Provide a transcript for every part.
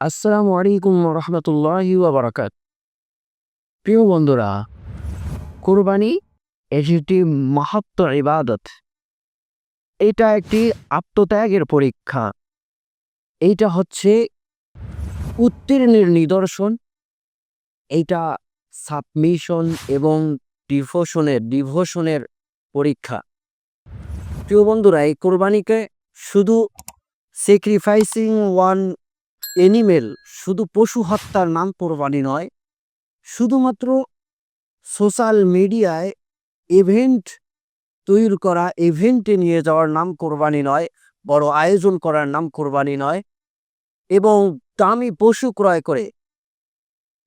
আসসালামু আলাইকুম রহমতুল্লাহি বারাকাত। প্রিয় বন্ধুরা, কোরবানি এটি একটি মাহাত্ম ইবাদত। এটা একটি আত্মত্যাগের পরীক্ষা। এইটা হচ্ছে উত্তীর্ণের নিদর্শন। এইটা সাবমিশন এবং ডিভোশনের ডিভোশনের পরীক্ষা। প্রিয় বন্ধুরা, এই কোরবানিকে শুধু স্যাক্রিফাইসিং ওয়ান এনিমেল শুধু পশু হত্যার নাম কোরবানি নয়, শুধুমাত্র সোশ্যাল মিডিয়ায় ইভেন্ট তৈরি করা ইভেন্টে নিয়ে যাওয়ার নাম কোরবানি নয়, বড় আয়োজন করার নাম কোরবানি নয় এবং দামি পশু ক্রয় করে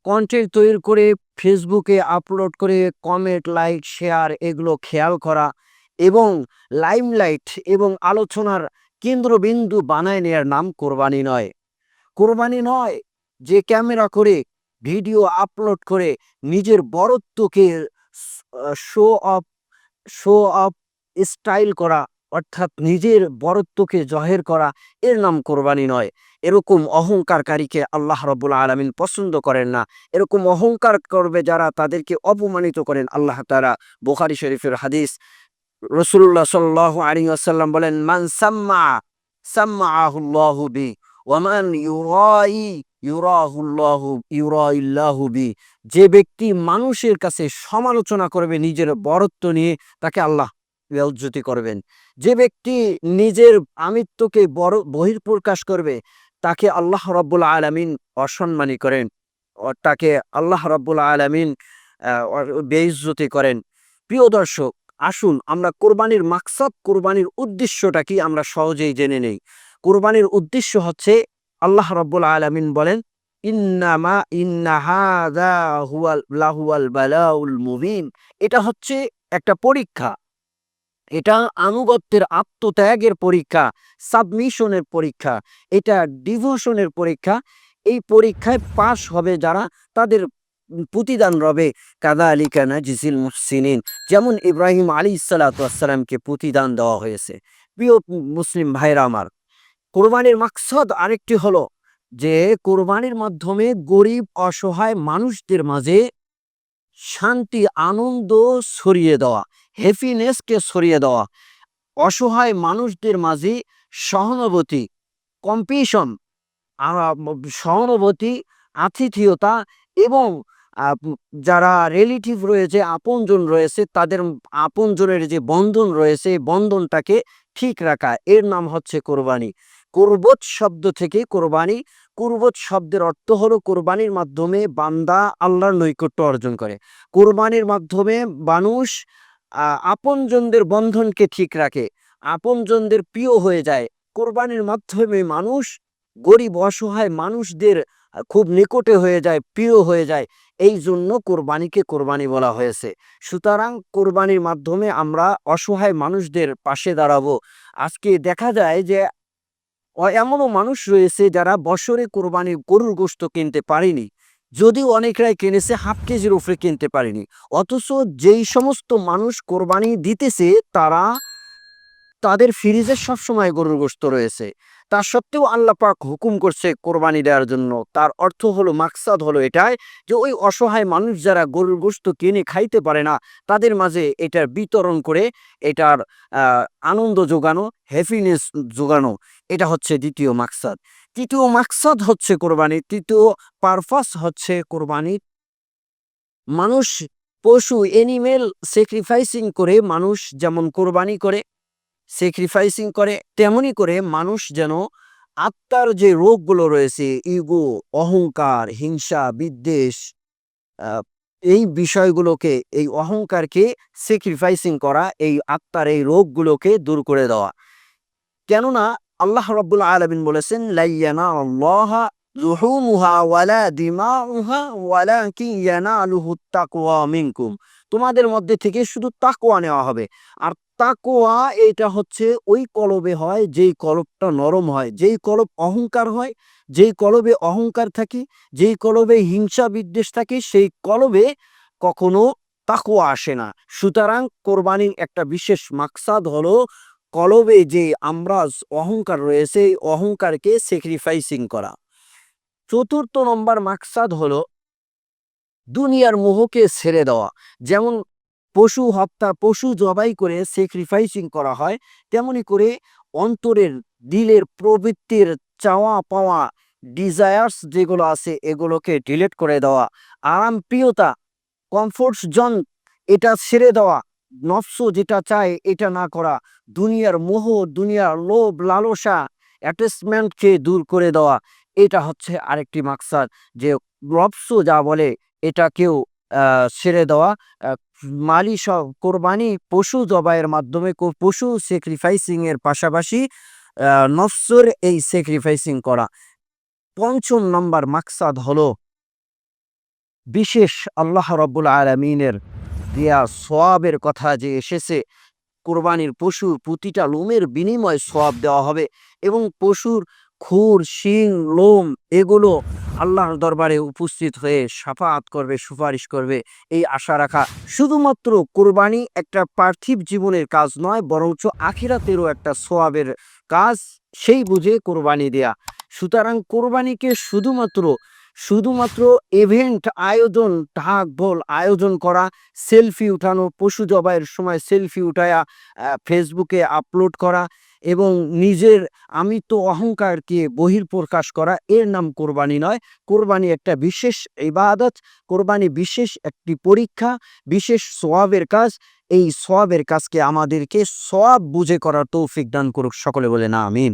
কন্টেন্ট তৈরি করে ফেসবুকে আপলোড করে কমেন্ট লাইক শেয়ার এগুলো খেয়াল করা এবং লাইমলাইট এবং আলোচনার কেন্দ্রবিন্দু বানায় নেওয়ার নাম কোরবানি নয়। কোরবানি নয় যে ক্যামেরা করে ভিডিও আপলোড করে নিজের বরত্বকে show off show off style করা, অর্থাৎ নিজের বরত্বকে জহের করা, এর নাম কোরবানি নয়। এরকম অহংকারকারীকে আল্লাহ রব্বুল আলমিন পছন্দ করেন না। এরকম অহংকার করবে যারা তাদেরকে অপমানিত করেন। আল্লাহ তারা বোখারি শরীফের হাদিস রসুল্লাহ সাল্লাহ আলী আসাল্লাম বলেন, মান সাম্মা সাম্মা আহুল্লাহু বি। ওয়ামান ইউরাই ইউরাহুল্লাহু ইউরাইল্লাহু বি। যে ব্যক্তি মানুষের কাছে সমালোচনা করবে, নিজের বরত্ব নিয়ে তাকে আল্লাহ বেউজ্জতি করবেন। যে ব্যক্তি নিজের আমিত্বকে বড় বহির্প্রকাশ করবে, তাকে আল্লাহ রব্বুল আলমিন অসম্মানী করেন। তাকে আল্লাহ রব্বুল আলমিন বেইজ্জতি করেন। প্রিয় দর্শক, আসুন আমরা কোরবানির মাকসাদ, কোরবানির উদ্দেশ্যটা কি আমরা সহজেই জেনে নেই। কোরবানির উদ্দেশ্য হচ্ছে আল্লাহ রব্বুল আলমিন বলেন বালাউল মুবিন। এটা হচ্ছে একটা পরীক্ষা। এটা আনুগত্যের আত্মত্যাগের পরীক্ষা, সাবমিশনের পরীক্ষা, এটা ডিভোশনের পরীক্ষা। এই পরীক্ষায় পাশ হবে যারা, তাদের প্রতিদান রবে। কাদা আলী কানা জিসিল মুহসিনিন। যেমন ইব্রাহিম আলী সালাতামকে প্রতিদান দেওয়া হয়েছে। প্রিয় মুসলিম ভাইরা আমার কোরবানির মাকসদ আরেকটি হলো যে কোরবানির মাধ্যমে গরিব, অসহায় মানুষদের মাঝে শান্তি, আনন্দ ছড়িয়ে দেওয়া হ্যাপিনেসকে ছড়িয়ে দেওয়া, অসহায় মানুষদের মাঝে সহানুভূতি কম্পিশন সহানুভূতি, আতিথিয়তা এবং যারা রিলেটিভ রয়েছে, আপনজন রয়েছে, তাদের আপনজনের যে বন্ধন রয়েছে, বন্ধনটাকে ঠিক রাখা। এর নাম হচ্ছে কোরবানি। কুরবত শব্দ থেকে কোরবানি, কুরবত শব্দের অর্থ হলো কোরবানির মাধ্যমে বান্দা আল্লাহর নৈকট্য অর্জন করে। কোরবানির মাধ্যমে মানুষ আপনজনদের বন্ধনকে ঠিক রাখে, আপনজনদের প্রিয় হয়ে যায়। কোরবানির মাধ্যমে মানুষ গরিব, অসহায় মানুষদের খুব নিকটে হয়ে যায়, প্রিয় হয়ে যায়। এই জন্য কোরবানিকে কোরবানি বলা হয়েছে। সুতরাং কোরবানির মাধ্যমে আমরা অসহায় মানুষদের পাশে দাঁড়াবো। আজকে দেখা যায় যে এমনও মানুষ রয়েছে যারা বছরে কোরবানির গরুর গোস্ত কিনতে পারেনি, যদিও অনেকরাই কিনেছে হাফ কেজির উপরে কিনতে পারেনি। অথচ যেই সমস্ত মানুষ কোরবানি দিতেছে, তারা তাদের ফ্রিজে সবসময় গরুর গোস্ত রয়েছে। তা সত্ত্বেও আল্লাহ পাক হুকুম করছে কোরবানি দেওয়ার জন্য। তার অর্থ হলো, মাকসাদ হলো এটাই যে ওই অসহায় মানুষ যারা গরুর গোস্ত কিনে খাইতে পারে না, তাদের মাঝে এটার বিতরণ করে, এটার আনন্দ যোগানো হ্যাপিনেস যোগানো, এটা হচ্ছে দ্বিতীয় মাকসাদ। তৃতীয় মাকসাদ হচ্ছে কোরবানি, তৃতীয় পারপাস হচ্ছে কোরবানি। মানুষ, পশু এনিমেল স্যাক্রিফাইসিং করে, মানুষ যেমন কোরবানি করে স্যাক্রিফাইসিং করে, তেমনি করে মানুষ যেন আত্মার যে রোগগুলো রয়েছে ইগো অহংকার, হিংসা, বিদ্বেষ এই বিষয়গুলোকে, এই অহংকারকে স্যাক্রিফাইসিং করা, এই আত্মার এই রোগগুলোকে দূর করে দেওয়া। কেননা আল্লাহ রব্বুল আলমিন বলেছেন লাইয়ানা তোমাদের মধ্যে থেকে শুধু তাকুয়া নেওয়া হবে। আর তাকোয়া এটা হচ্ছে ওই কলবে হয়, যেই কলবটা নরম হয়, যেই কলব অহংকার হয়, যেই কলবে অহংকার থাকে, যেই কলবে হিংসা বিদ্বেষ থাকে, সেই কলবে কখনো তাকোয়া আসে না। সুতরাং কোরবানির একটা বিশেষ মাকসাদ হলো কলবে যে আমরা অহংকার রয়েছে, এই অহংকারকে স্যাক্রিফাইসিং করা। চতুর্থ নম্বর মাকসাদ হলো দুনিয়ার মোহকে ছেড়ে দেওয়া। যেমন পশু হত্যা পশু জবাই করে স্যাক্রিফাইসিং করা হয় তেমনি করে অন্তরের দিলের প্রবৃত্তির চাওয়া পাওয়া ডিজায়ার্স যেগুলো আছে এগুলোকে ডিলেট করে দেওয়া আরাম প্রিয়তা কমফোর্ট জোন এটা ছেড়ে দেওয়া নফস যেটা চায় এটা না করা দুনিয়ার মোহ দুনিয়ার লোভ লালসা অ্যাটাচমেন্টকে দূর করে দেওয়া এটা হচ্ছে আরেকটি মাকসাদ যে নফস যা বলে এটাকেও আহ, ছেড়ে দেওয়া। মালি কোরবানি পশু জবাইয়ের মাধ্যমে পশু স্যাক্রিফাইসিং এর পাশাপাশি আহ, এই স্যাক্রিফাইসিং করা। পঞ্চম নম্বর মাকসাদ হলো বিশেষ আল্লাহ রব্বুল আলমিনের দেয়া সোয়াবের কথা যে এসেছে কোরবানির পশুর প্রতিটা লোমের বিনিময়ে সোয়াব দেওয়া হবে এবং পশুর খুর শিং লোম এগুলো আল্লাহর দরবারে উপস্থিত হয়ে সাফাত করবে, সুপারিশ করবে, এই আশা রাখা শুধুমাত্র কোরবানি একটা পার্থিব জীবনের কাজ নয়, বরঞ্চ আখিরাতেরও একটা সোয়াবের কাজ, সেই বুঝে কোরবানি দেয়া। সুতরাং কোরবানিকে শুধুমাত্র শুধুমাত্র ইভেন্ট আয়োজন, ঢাক বল আয়োজন করা সেলফি উঠানো, পশু জবাইয়ের সময় সেলফি উঠায়া ফেসবুকে আপলোড করা এবং নিজের আমি তো অহংকারকে বহির্প্রকাশ করা, এর নাম কোরবানি নয়। কোরবানি একটা বিশেষ ইবাদত, কোরবানি বিশেষ একটি পরীক্ষা, বিশেষ সোয়াবের কাজ। এই সোয়াবের কাজকে আমাদেরকে সব বুঝে করার তৌফিক দান করুক। সকলে বলে না আমিন।